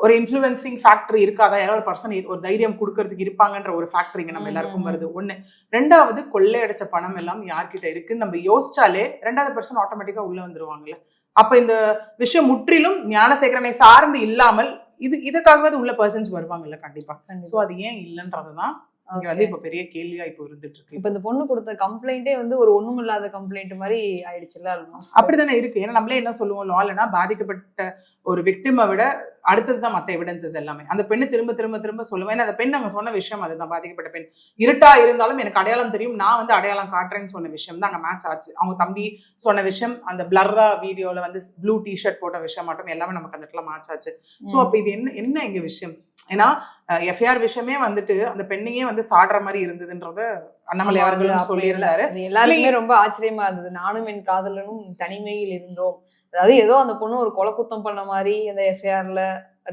[SPEAKER 1] ஒரு இன்ஃப்ளூயன்சிங் ஃபேக்டர் இருக்காதா? யாரோ ஒரு பர்சன் ஒரு தைரியம் கொடுக்கறதுக்கு இருப்பாங்கன்ற ஒரு ஃபேக்டர் இங்க நம்ம எல்லாருக்கும் வருது. ஒண்ணு. ரெண்டாவது கொள்ளையடிச்ச பணம் எல்லாம் யார்கிட்ட இருக்குன்னு நம்ம யோசிச்சாலே ரெண்டாவது பர்சன் ஆட்டோமேட்டிக்கா உள்ள வந்துருவாங்கல்ல. அப்ப இந்த விஷயம் முற்றிலும் ஞானசேகரனை சார்ந்து இல்லாமல் இது இதுக்காகவே உள்ள பர்சன்ஸ் வருவாங்கல்ல கண்டிப்பா
[SPEAKER 2] கண்டிப்பா.
[SPEAKER 1] சோ அது ஏன் இல்லைன்றதுதான் இங்க. வந்து இப்ப பெரிய கேள்வியா இப்ப இருந்துட்டு இருக்கு
[SPEAKER 2] இப்ப இந்த பொண்ணு கொடுத்த கம்ப்ளைண்டே வந்து ஒரு ஒண்ணும் இல்லாத கம்ப்ளைண்ட் மாதிரி ஆயிடுச்சுல்ல.
[SPEAKER 1] அப்படிதானே இருக்கு. ஏன்னா நம்மளே என்ன சொல்லுவோம் லாலனா பாதிக்கப்பட்ட ஒரு விக்டிமை விட அடுத்தது தான் மற்ற எவிடன்சஸ் எல்லாமே. அந்த பெண்ணு திரும்ப திரும்ப திரும்ப சொல்லுவேன் ஏன்னா அந்த பெண் அவங்க சொன்ன விஷயம் அதுதான் பாதிக்கப்பட்ட பெண். இருட்டா இருந்தாலும் எனக்கு அடையாளம் தெரியும். நான் வந்து அடையாளம் காட்டுறேன்னு சொன்ன விஷயம் தான் அங்க மேட்ச் ஆச்சு. அவங்க தம்பி சொன்ன விஷயம் அந்த பிளர்ரா வீடியோல வந்து ப்ளூ டிஷர்ட் போட்ட விஷயம் மட்டும் எல்லாமே நமக்கு அந்த இடத்துல மேட்ச் ஆச்சு. ஸோ
[SPEAKER 2] ம்.
[SPEAKER 1] அப்ப இது என்ன என்ன இங்க விஷயம்? ஏன்னா எஃப்ஐஆர் விஷயமே வந்துட்டு அந்த பெண்ணையே வந்து சாடுற மாதிரி இருந்ததுன்றத அண்ணாமலை அவர்களும் சொல்லியிருந்தாரு.
[SPEAKER 2] அது எல்லாருக்குமே ரொம்ப ஆச்சரியமா இருந்தது. நானும் என் காதலனும் தனிமையில் இருந்தோம். அதாவது ஏதோ அந்த பொண்ணு ஒரு கொலை குத்தம் பண்ண மாதிரி அந்த எஃப்ஐஆர்ல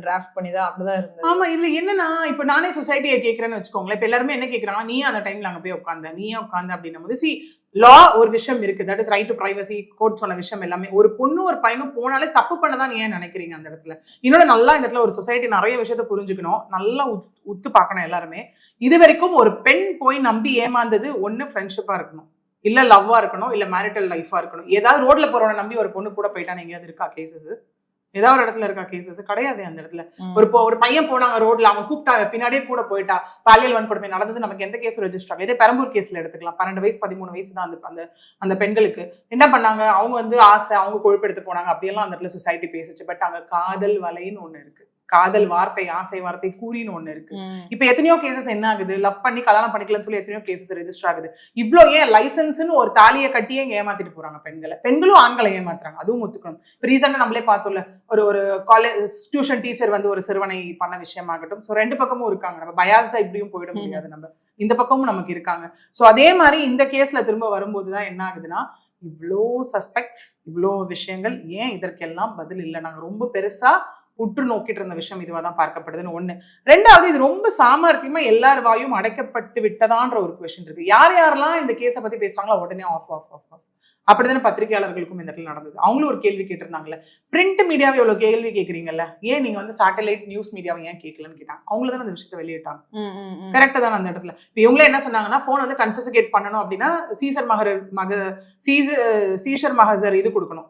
[SPEAKER 2] டிராஃப்ட் பண்ணிதான் அப்படிதான் இருந்தது.
[SPEAKER 1] ஆமா இதுல என்னன்னா இப்ப நானே சொசைட்டியை கேக்குறேன்னு வச்சுக்கோங்களேன். இப்ப எல்லாருமே என்ன கேக்குறாங்க நீ அந்த டைம்ல அங்க போய் உட்காந்த நீயே உட்காந்த அப்படின்னும் போது சி லா ஒரு விஷயம் இருக்கு. That is right to privacy court சொன்ன விஷயம் எல்லாமே. ஒரு பொண்ணு ஒரு பையனும் போனாலே தப்பு பண்ணதான் நீ ஏன் நினைக்கிறீங்க அந்த இடத்துல? இன்னொன்னு நல்லா இந்த இடத்துல ஒரு சொசைட்டி நிறைய விஷயத்த புரிஞ்சுக்கணும். நல்லா உத்- உத்து பார்க்கணும் எல்லாருமே. இது வரைக்கும் ஒரு பெண் போய் நம்பி ஏமாந்தது ஒன்று ஃப்ரெண்ட்ஷிப்பா இருக்கணும். இல்ல லவ்வா இருக்கணும் இல்ல மேரிட்டல் லைஃபாக இருக்கணும். ஏதாவது ரோட்ல போகிறவனை நம்பி ஒரு பொண்ணு கூட போயிட்டான்னு எங்கேயாவது இருக்கா கேசஸ் ஏதாவது ஒரு இடத்துல இருக்கா கேசஸ் கிடையாது அந்த இடத்துல. ஒரு ஒரு பையன் போனாங்க ரோட்ல அவன் கூப்பிட்டாங்க. பின்னாடியே கூட போயிட்டா. பாலியல் வன்கொடுமை நடந்தது. நமக்கு எந்த கேஸ் ரெஜிஸ்டர் ஆகும் இதே பெரம்பூர் கேஸ்ல எடுத்துக்கலாம். பன்னெண்டு வயசு பதிமூணு வயசு தான் அந்த அந்த அந்த பெண்களுக்கு. என்ன பண்ணாங்க? அவங்க வந்து ஆசை அவங்க கொழுப்பெடுத்து போனாங்க. அப்படியெல்லாம் அந்த இடத்துல சொசைட்டி பேசுச்சு. பட் அங்க காதல் வலைன்னு ஒண்ணு இருக்கு. காதல் வார்த்தை ஆசை வார்த்தை கூறின்னு ஒண்ணு இருக்கு. இப்ப எத்தனையோ கேசஸ் என்ன ஆகுது? லவ் பண்ணி கல்யாணம் பண்ணிக்கலன்னு சொல்லி எத்தனையோ கேசஸ் ரெஜிஸ்டர் ஆகுது. இவ்ளோ ஏன் லைசன்ஸ்னு ஒரு தாலியை கட்டியே ஏமாத்திட்டு போறாங்க பெண்களை? பெண்களும் ஆண்களை ஏமாத்துறாங்க. அதுவும் ஒத்துக்கணும். இப்போ ரீசெண்டா நம்மளே பார்த்தோம்ல ஒரு ஒரு காலேஜ் டியூஷன் டீச்சர் வந்து ஒரு சிறுவனை பண்ண விஷயமாகட்டும். ஸோ ரெண்டு பக்கமும் இருக்காங்க. நம்ம பயாஸ்டா இப்படியும் போயிட. முடியாது நம்ம. இந்த பக்கமும் நமக்கு இருக்காங்க. ஸோ அதே மாதிரி இந்த கேஸ்ல திரும்ப வரும்போது தான் என்ன ஆகுதுன்னா இவ்வளோ சஸ்பெக்ட்ஸ் இவ்வளோ விஷயங்கள் ஏன் இதற்கெல்லாம் பதில் இல்லை? நாங்க ரொம்ப பெருசா உற்று நோக்கிட்டு இருந்த விஷயம் இதுவா தான் பார்க்கப்படுதுன்னு ஒண்ணு. ரெண்டாவது இது ரொம்ப சாமர்த்தியமா எல்லார் வாயும் அடைக்கப்பட்டு விட்டதான்ற ஒரு கொஸ்டின் இருக்கு. யார் யாரெல்லாம் இந்த கேஸை பத்தி பேசுறாங்களோ உடனே ஆஃப் ஆஃப் ஆஃப் ஆஃப் அப்படிதானே பத்திரிகையாளர்களுக்கும் இந்த இடத்துல நடந்தது. அவங்களும் ஒரு கேள்வி கேட்டிருந்தாங்கல்ல. பிரிண்ட் மீடியாவை எவ்வளவு கேள்வி கேக்குறீங்கல்ல ஏன் நீங்க வந்து சேட்டலைட் நியூஸ் மீடியாவை ஏன் கேட்கலன்னு கேட்டாங்க. அவங்கள தானே அந்த விஷயத்தை வெளியிட்டாங்க.
[SPEAKER 2] ம், ம், ம்.
[SPEAKER 1] கரெக்ட் தான் அந்த இடத்துல. இப்போ இவங்களே என்ன சொன்னாங்கன்னா ஃபோன் வந்து கன்ஃபிசிகேட் பண்ணணும் அப்படின்னா சீசர் மகர் மக சீச சீஷர் மகசர் இது கொடுக்கணும்.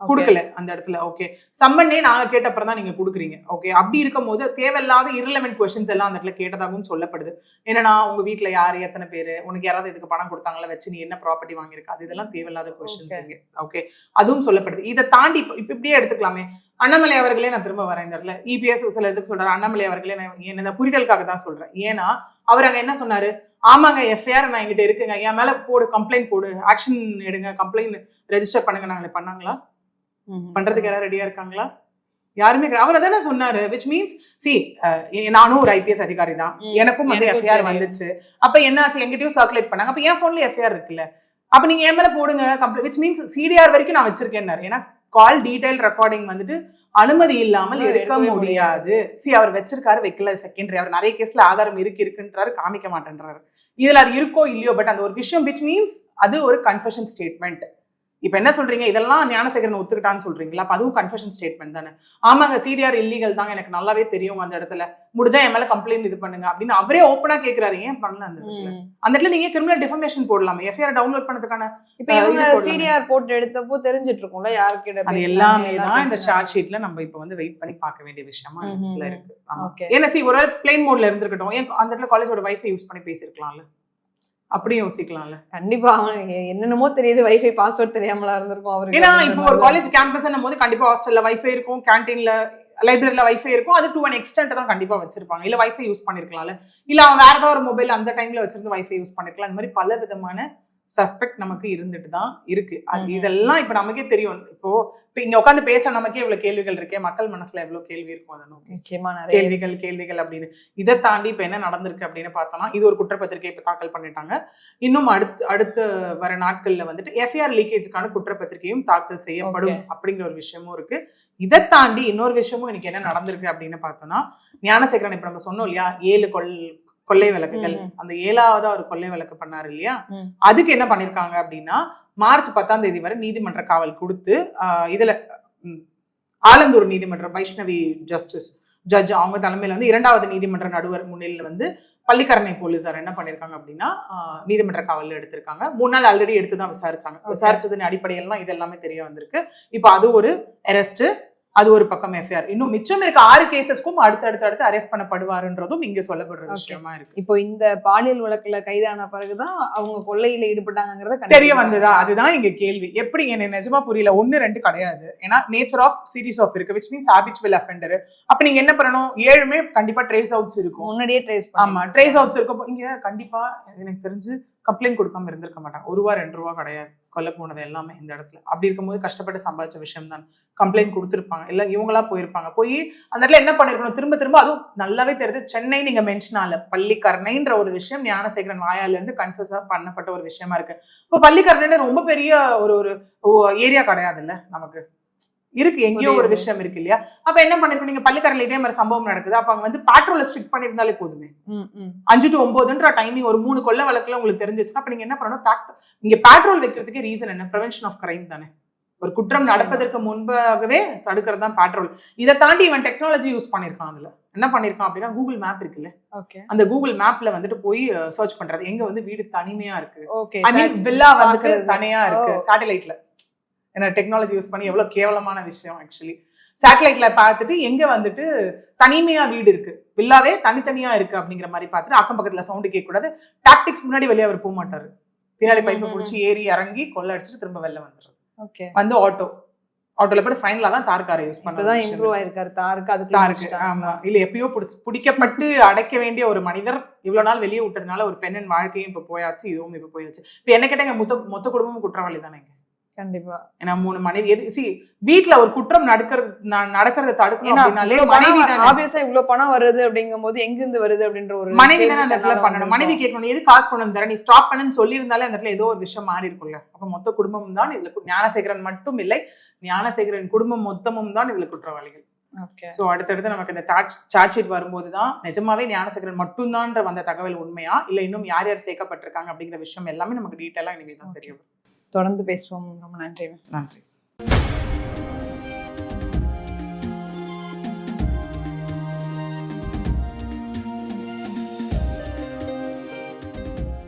[SPEAKER 1] கொடுக்கல அந்த இடத்துல. ஓகே சம்மன்னே நாங்க கேட்ட அப்புறம் தான் நீங்க கொடுக்குறீங்க. ஓகே அப்படி இருக்கும்போது தேவையில்லாத irrelevant கொஸ்டின்ஸ் எல்லாம் அந்த இடத்துல கேட்டதாகவும் சொல்லப்படுது. என்னன்னா உங்க வீட்ல யாரு? எத்தனை பேரு? உனக்கு யாராவது இதுக்கு பணம் கொடுத்தாங்களா? வச்சு நீ என்ன ப்ராப்பர்ட்டி வாங்கியிருக்க? அது இதெல்லாம் தேவையில்லாத கொஸ்டின்ஸ் ஓகே அதுவும் சொல்லப்படுது. இதை தாண்டி இப்ப இப்ப இப்படியே எடுத்துக்கலாமே. அண்ணாமலை அவர்களே நான் திரும்ப வரேன் இந்த இடத்துல. இபிஎஸ் சில இதுக்கு சொல்றேன் அண்ணாமலை அவர்களே நான் என்ன புரிதலுக்காக தான் சொல்றேன். ஏன்னா அவர் அங்க என்ன சொன்னாரு? ஆமாங்க எஃப்ஐஆர் நான் என்கிட்ட இருக்குங்க. என் மேல போடு கம்ப்ளைண்ட் போடு. ஆக்ஷன் எடுங்க கம்ப்ளைண்ட் ரெஜிஸ்டர் பண்ணுங்க. நாங்களே பண்ணாங்களா. பண்றதுக்கு யாராவது ரெடியா இருக்காங்களா? யாருமே. அவர் அதானே சொன்னாரு விச் மீன்ஸ் சி நானும் ஒரு ஐபிஎஸ் அதிகாரி தான். எனக்கும் வந்து எஃப்ஐஆர். வந்துச்சு. அப்ப என்னாச்சு? எங்கிட்டயும் சர்க்குலேட் பண்ணாங்க. அப்ப என் போன்ல எஃப்ஐஆர் இருக்குல்ல. அப்ப நீங்க என் மேல போடுங்க விச் மீன்ஸ் சிடிஆர் வரைக்கும் நான் வச்சிருக்கேன்னாரு. ஏன்னா கால் டீடைல் ரெக்கார்டிங் வந்துட்டு அனுமதி இல்லாமல் எடுக்க முடியாது. சி அவர் வச்சிருக்காரு வைக்கல செகண்டரி அவர் நிறைய கேஸ்ல ஆதாரம் இருக்கு இருக்குன்றாரு காமிக்க மாட்டேன்றாரு. இதுல அது இருக்கோ இல்லையோ பட் அந்த ஒரு விஷயம் விச் மீன்ஸ் அது ஒரு கன்ஃபெஷன் ஸ்டேட்மெண்ட் இப்ப என்ன சொல்றீங்க? இதெல்லாம் ஞானசேகரன் ஒத்துக்கிட்டான்னு சொல்றீங்களா? அப்ப அதுவும் கன்ஃபெஷன் ஸ்டேட்மெண்ட் தானே. ஆமாங்க சிடிஆர் இல்லீகல் தாங்க. எனக்கு நல்லாவே தெரியும் அந்த இடத்துல. முடிஞ்சா என் மேல கம்ப்ளைண்ட் இது பண்ணுங்க அப்படின்னு அவரே ஓப்பனா கேக்குறாரு. ஏன் பண்ணல அந்த இடத்துல. அந்த இடத்துல நீங்க கிரிமினல் டிஃபர்மேஷன் போடலாமே. எஃப்ஐஆர் டவுன்லோட் பண்ணதுக்கான
[SPEAKER 2] இப்ப இவங்க. சிடிஆர் போட்டு எடுத்தப்போ தெரிஞ்சிட்டு இருக்கும்ல யாருக்கிட்ட
[SPEAKER 1] அது எல்லாமே தான் இந்த. சார்ட் ஷீட்ல நம்ம இப்ப வந்து வெயிட் பண்ணி பார்க்க வேண்டிய விஷயமா இருக்கு. ஏன்னா சி ஒரு பிளேன் மோட்ல இருந்திருக்கட்டும். ஏன் அந்த இடத்துல காலேஜோட வைஃபை யூஸ் பண்ணி பேசிருக்கலாம்ல அப்படியும் யோசிக்கலாம்ல.
[SPEAKER 2] கண்டிப்பா. என்னென்னமோ தெரியுது வைஃபை பாஸ்வேர்ட் தெரியாமலா இருந்திருக்கும் அவருக்கு.
[SPEAKER 1] ஏன்னா இப்போ ஒரு. காலேஜ் கேம்பஸ் போது கண்டிப்பா ஹாஸ்டல்ல வைஃபை இருக்கும் கேண்டீன்ல லைப்ரரியில வைஃபை இருக்கும். அது டு அன் எக்ஸ்டென்ட் தான் கண்டிப்பா வச்சிருப்பாங்க. இல்ல வைஃபை யூஸ் பண்ணிருக்கலாம்ல. இல்ல அவன் வேற ஏதாவது ஒரு மொபைல் அந்த டைம்ல வச்சிருந்து வைஃபை யூஸ் பண்ணிருக்கலாம். இந்த மாதிரி பல விதமான சஸ்பெக்ட் நமக்கு இருந்துட்டு தான் இருக்கு. அது. இதெல்லாம் இப்ப நமக்கே தெரியும். இப்போ இப்ப இங்க உட்காந்து பேச நமக்கே இவ்வளவு கேள்விகள் இருக்கே. மக்கள் மனசுல எவ்வளவு கேள்வி இருக்கும் அதை நோக்கி?
[SPEAKER 2] நிச்சயமா
[SPEAKER 1] கேள்விகள் கேள்விகள் அப்படின்னு. இதை தாண்டி இப்ப என்ன நடந்திருக்கு அப்படின்னு பார்த்தோம்னா இது ஒரு குற்றப்பத்திரிகை இப்ப தாக்கல் பண்ணிட்டாங்க. இன்னும் அடுத்து அடுத்து வர நாட்கள்ல வந்துட்டு எஃப்ஐஆர் லீக்கேஜுக்கான குற்றப்பத்திரிகையும் தாக்கல் செய்யப்படும் அப்படிங்கிற ஒரு விஷயமும் இருக்கு. இதை தாண்டி இன்னொரு விஷயமும் எனக்கு என்ன நடந்திருக்கு அப்படின்னு பார்த்தோம்னா ஞானசேகரன் இப்ப நம்ம சொன்னோம் இல்லையா? ஏழு கொள் கொள்ளை விளக்குகள். அந்த ஏழாவதா ஒரு கொள்ளை விளக்கு பண்ணாரு இல்லையா. அதுக்கு என்ன பண்ணிருக்காங்க அப்படின்னா மார்ச் பத்தாம் தேதி வரை நீதிமன்ற காவல் கொடுத்து இதுல ஆலந்தூர் நீதிமன்ற வைஷ்ணவி ஜஸ்டிஸ் ஜட்ஜ் அவங்க தலைமையில வந்து இரண்டாவது நீதிமன்ற நடுவர் முன்னிலையில வந்து பள்ளிக்கரணை போலீசார் என்ன பண்ணிருக்காங்க அப்படின்னா நீதிமன்ற காவல்ல எடுத்திருக்காங்க மூணு நாள் ஆல்ரெடி எடுத்து தான் விசாரிச்சாங்க. விசாரிச்சதன் அடிப்படையில இது எல்லாமே தெரிய வந்திருக்கு இப்போ அது ஒரு அரெஸ்ட் அது ஒரு பக்கம் எஃப்ஐஆர் இன்னும் மிச்சம் இருக்க ஆறு கேசஸ்க்கும் அடுத்து அடுத்து அடுத்து அரெஸ்ட் பண்ணப்படுவாருன்றதும் இங்க சொல்லப்படுற. விஷயமா இருக்கு.
[SPEAKER 2] இப்போ இந்த பாலியல் வழக்குல கைதான பிறகுதான் அவங்க கொள்ளையில ஈடுபட்டாங்கிறத
[SPEAKER 1] தெரிய. வந்ததா? அதுதான் இங்க கேள்வி. எப்படி என்ன நிஜமா புரியல? ஒன்னு ரெண்டு கிடையாது. ஏன்னா நேச்சர் ஆஃப் சீரிஸ் ஆஃப் இருக்கு விச் மீன்ஸ் ஹாபிச்சுவல் அஃபெண்டர் அப்ப நீங்க என்ன பண்ணணும்? ஏழுமே கண்டிப்பா ட்ரேஸ் அவுட்ஸ் இருக்கும்.
[SPEAKER 2] முன்னாடியே ட்ரேஸ்
[SPEAKER 1] ஆமா ட்ரேஸ் அவுட்ஸ் இருக்கும். இங்க கண்டிப்பா எனக்கு தெரிஞ்சு கம்ப்ளைண்ட் கொடுக்காம இருந்திருக்க மாட்டாங்க. ஒரு ரூபா ரெண்டு ரூபா கிடையாது. கொல்ல போனது எல்லாமே இந்த இடத்துல. அப்படி இருக்கும்போது கஷ்டப்பட்டு சம்பாதிச்ச விஷயம் தான் கம்ப்ளைண்ட் கொடுத்துருப்பாங்க. இல்லை இவங்களா போயிருப்பாங்க. போய் அந்த இடத்துல என்ன பண்ணிருக்கணும்? திரும்ப திரும்ப அதுவும் நல்லாவே தெரியுது. சென்னை நீங்க மென்ஷன் ஆகல. பள்ளிக்கரணைன்ற ஒரு விஷயம் ஞானசேகரன் வாயாலேருந்து இருந்து பண்ணப்பட்ட ஒரு விஷயமா இருக்கு. இப்போ பள்ளிக்கரணைன்னு ரொம்ப பெரிய ஒரு ஒரு ஏரியா கிடையாது இல்லை நமக்கு. இருக்கு எங்கேயோ ஒரு. விஷயம் இருக்கு இல்லையா? அப்ப என்ன பண்ணிருக்கோம் நீங்க பள்ளிக்கரணையில இதே மாதிரி சம்பவம் நடக்குது. அப்ப அங்க வந்து பேட்ரோல ஸ்ட்ரிக்ட் பண்ணியிருந்தாலே போதுமே. அஞ்சு டு ஒன்பதுன்ற டைமிங் ஒரு மூணு கொள்ள வழக்குல உங்களுக்கு தெரிஞ்சிச்சுன்னா அப்ப நீங்க என்ன பண்ணணும்? இங்க பேட்ரோல் வைக்கிறதுக்கு ரீசன் என்ன? ப்ரிவென்ஷன் ஆஃப் கிரைம் தானே. ஒரு குற்றம். நடப்பதற்கு முன்பாகவே தடுக்கிறது தான் பேட்ரோல் இதை தாண்டி இவன் டெக்னாலஜி யூஸ் பண்ணிருக்கான் அதுல. என்ன பண்ணிருக்கான் அப்படின்னா கூகுள் மேப் இருக்குல்ல. அந்த கூகுள் மேப்ல வந்துட்டு போய் சர்ச் பண்றது. எங்க வந்து வீடு தனிமையா இருக்கு?
[SPEAKER 2] ஓகே
[SPEAKER 1] ஐ மீன் வில்லா வந்துட்டு
[SPEAKER 2] பாக்குறது.
[SPEAKER 1] தனியா இருக்கு. சேட்டலைட்ல என்ன டெக்னாலஜி யூஸ் பண்ணி எவ்வளவு கேவலமான விஷயம் ஆக்சுவலி சேட்டலைட்ல பார்த்துட்டு எங்க வந்துட்டு தனிமையா வீடு இருக்கு. வில்லாவே தனித்தனியா இருக்கு அப்படிங்கிற மாதிரி பார்த்துட்டு அக்கம் பக்கத்துல சவுண்டு கேட்க கூடாது. டாக்டிக்ஸ் முன்னாடி வெளியே அவர் போக மாட்டாரு பின்னாடி பைப்பை பிடிச்சி ஏறி இறங்கி கொள்ள அடிச்சுட்டு திரும்ப வெளில வந்துடுறது.
[SPEAKER 2] ஓகே
[SPEAKER 1] வந்து ஆட்டோ ஆட்டோல போய் ஃபைனலா தான் தார் காரை யூஸ் பண்ணதான்
[SPEAKER 2] இம்ப்ரூவ் ஆயிருக்காரு. தாருக்கு அதுக்கு
[SPEAKER 1] தாருக்கு ஆமா. இல்ல எப்பயோ பிடிச்சு பிடிக்கப்பட்டு அடைக்க வேண்டிய ஒரு மனிதர் இவ்வளவு நாள் வெளியே விட்டதுனால ஒரு பெண்ணின் வாழ்க்கையும் இப்ப போயாச்சு இதுவும் இப்ப போயாச்சு. இப்ப என்ன கேட்டாங்க? மொத்த மொத்த குடும்பமும் குற்றவாளி தானே
[SPEAKER 2] கண்டிப்பா.
[SPEAKER 1] ஏன்னா மூணு மனைவி எது சி வீட்ல ஒரு குற்றம் நடக்கிறது நடக்கிறத தடுக்கணும்
[SPEAKER 2] ஏன்னா
[SPEAKER 1] அப்படின்னாலே
[SPEAKER 2] இவ்வளவு
[SPEAKER 1] மனைவி
[SPEAKER 2] பணம் இவ்வளவு வருது அப்படிங்கும் போது எங்க இருந்து வருது அப்படின்ற ஒரு
[SPEAKER 1] மனைவி தானே அந்த இடத்துல பண்ணணும். மனைவி. கேட்கணும் எது காசு கொண்டு வந்து தர நீ ஸ்டாப் பண்ணுன்னு சொல்லியிருந்தாலே அந்த இடத்துல ஏதோ ஒரு விஷயம் மாறி இருக்கும்ல. அப்ப மொத்த குடும்பமும் தான் இதுல ஞானசேகரன் மட்டும் இல்லை ஞானசேகரன் குடும்பம் மொத்தமும் தான் இதுல குற்றவாளிகள். சோ அடுத்தடுத்து நமக்கு இந்த சார்ட் ஷீட் வரும்போது தான் நிஜமாவே ஞானசேகரன் மட்டும்தான்ற வந்த தகவல் உண்மையா? இல்ல இன்னும் யார் யார் சேர்க்கப்பட்டிருக்காங்க அப்படிங்கிற விஷயம் எல்லாமே நமக்கு டீட்டெயிலா இனிமே தான் தெரியும்.
[SPEAKER 2] தொடர்ந்து பேசுவோம். ரொம்ப நன்றி.
[SPEAKER 1] நன்றி.